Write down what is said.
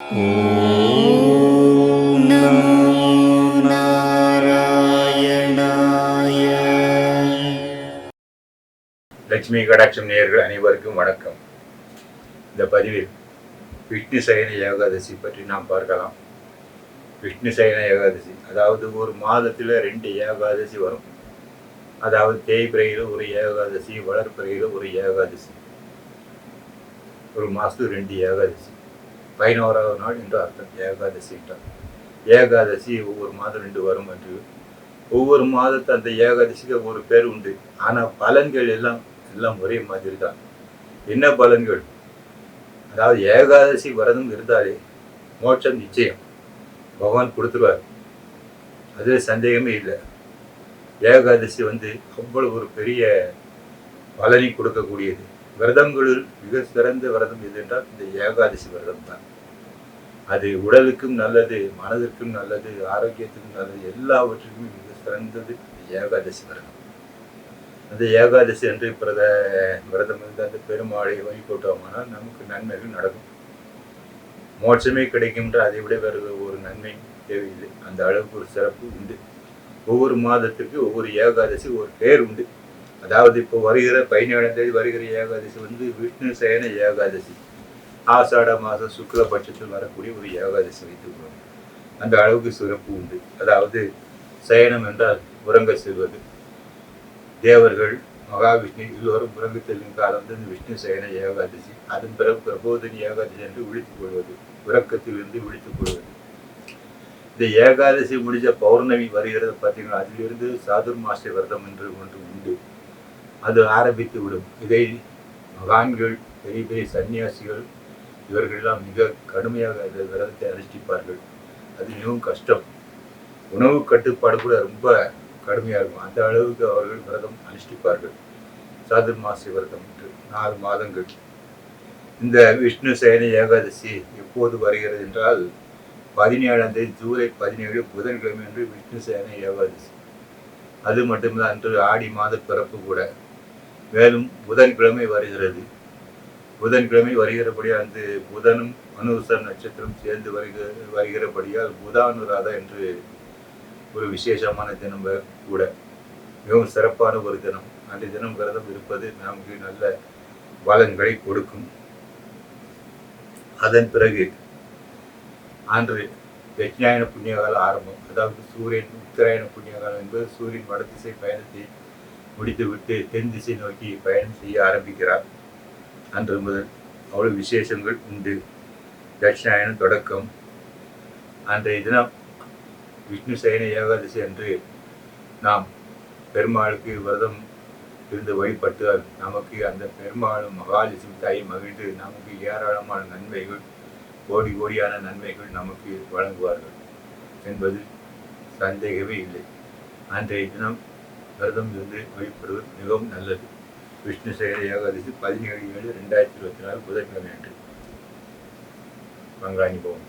ॐ नमो नारायणाय லட்சுமி கடாட்சம் நேயர்கள் அனைவருக்கும் வணக்கம் இந்த பதிவில் விஷ்ணு சயன ஏகாதசி பற்றி நாம் பார்க்கலாம் விஷ்ணு சயன ஏகாதசி அதாவது ஒரு மாதத்தில் ரெண்டு ஏகாதசி வரும் அதாவது தேய்பிரையில் ஒரு ஏகாதசி வளர்பிறையில் ஒரு ஏகாதசி ஒரு மாதத்துக்கு ரெண்டு ஏகாதசி பதினோராவது நாள் என்று அர்த்தம். ஏகாதசி என்றார். ஏகாதசி ஒவ்வொரு மாதம் ரெண்டு வரும் என்று. ஒவ்வொரு மாதத்து அந்த ஏகாதசிக்கு ஒரு பேர் உண்டு. ஆனால் பலன்கள் எல்லாம் எல்லாம் ஒரே மாதிரி தான். என்ன பலன்கள்? அதாவது ஏகாதசி விரதம் இருந்தாலே மோட்சம் நிச்சயம். பகவான் கொடுத்துருவார். அதில் சந்தேகமே இல்லை. ஏகாதசி வந்து அவ்வளவு ஒரு பெரிய பலனை கொடுக்கக்கூடியது. விரதங்களில் மிக சிறந்த விரதம் எது என்றால் இந்த ஏகாதசி விரதம் தான். அது உடலுக்கும் நல்லது மனதிற்கும் நல்லது ஆரோக்கியத்துக்கும் நல்லது எல்லாவற்றுக்கும் மிக சிறந்தது ஏகாதசி விரதம். அந்த ஏகாதசி அன்று பிரத விரதம் இருந்து அந்த பெருமாளை வழிபட்டோமானால் நமக்கு நன்மைகள் நடக்கும். மோட்சமே கிடைக்கும்ன்ற அதை விட வேறு ஒரு நன்மை தேவையில்லை. அந்த அளவுக்கு ஒரு சிறப்பு உண்டு. ஒவ்வொரு மாதத்திற்கு ஒவ்வொரு ஏகாதசி ஒரு பேர் உண்டு. அதாவது இப்போ வருகிற பதினேழாம் தேதி வருகிற ஏகாதசி வந்து விஷ்ணு சயன ஏகாதசி. ஆசாட மாதம் சுக்லபட்சத்தில் வரக்கூடிய ஒரு ஏகாதசி வைத்துக்கொள்ளும் அந்த அளவுக்கு சிறப்பு உண்டு. அதாவது சயனம் என்றால் உறங்க செல்வது. தேவர்கள் மகாவிஷ்ணு எல்லோரும் உறங்க செல்லும் காலம் வந்து இந்த விஷ்ணு சயன ஏகாதசி. அதன் பிறகு பிரபோதனி ஏகாதசி என்று விழித்துக் கொள்வது. உறக்கத்திலிருந்து விழித்துக் கொள்வது. இந்த ஏகாதசி முடிஞ்ச பௌர்ணமி வருகிறது பார்த்தீங்கன்னா அதிலிருந்து சாதுர்மாச விரதம் என்று ஒன்று உண்டு. அது ஆரம்பித்து விடும். இதை மகான்கள் பெரிய பெரிய சன்னியாசிகள் இவர்களெல்லாம் மிக கடுமையாக இந்த விரதத்தை அனுஷ்டிப்பார்கள் அது மிகவும் கஷ்டம். உணவு கட்டுப்பாடு கூட ரொம்ப கடுமையாக இருக்கும். அந்த அளவுக்கு அவர்கள் விரதம் அனுஷ்டிப்பார்கள் சாதுர்மாச விரதம் என்று நாலு மாதங்கள். இந்த விஷ்ணு சயன ஏகாதசி எப்போது வருகிறது என்றால் பதினேழாம் தேதி ஜூலை பதினேழு புதன்கிழமை என்று விஷ்ணு சேன ஏகாதசி. அது மட்டும்தான் அன்று ஆடி மாத பிறப்பு கூட. மேலும் புதன்கிழமை வருகிறது. புதன்கிழமை வருகிறபடியால் அந்த புதனும் அனுசர் நட்சத்திரம் சேர்ந்து வருகிற வருகிறபடியால் புதானுராதா என்று ஒரு விசேஷமான தினம் கூட. மிகவும் சிறப்பான ஒரு தினம். அன்றைய தினம் விரதம் இருப்பது நமக்கு நல்ல பலன்களை கொடுக்கும். அதன் பிறகு அன்று தட்சிணாயன புண்ணியகால ஆரம்பம். அதாவது சூரியன் உத்தராயண புண்ணியகாலம் என்பது சூரியன் வடதிசை பயணத்தை முடித்துவிட்டு தென் திசை நோக்கி பயணம் செய்ய ஆரம்பிக்கிறார். அன்று முதல் அவ்வளவு விசேஷங்கள் உண்டு. தட்சிணாயன தொடக்கம். அன்றைய தினம் விஷ்ணு சயன ஏகாதசி அன்று நாம் பெருமாளுக்கு விரதம் இருந்து வழிபட்டால் நமக்கு அந்த பெருமாளும் மகாலட்சுமி தாயை மகிழ்ந்து நமக்கு ஏராளமான நன்மைகள் கோடி கோடியான நன்மைகள் நமக்கு வழங்குவார்கள் என்பது சந்தேகமே இல்லை. அன்றைய தினம் விரதம் இருந்து வழிபடுவது மிகவும் நல்லது. விஷ்ணு சேகர ஏகாதசி பதினேழு ஏழு ரெண்டாயிரத்தி இருபத்தி நாலு புதன்கிழமை அன்று. பங்காணி போவோம்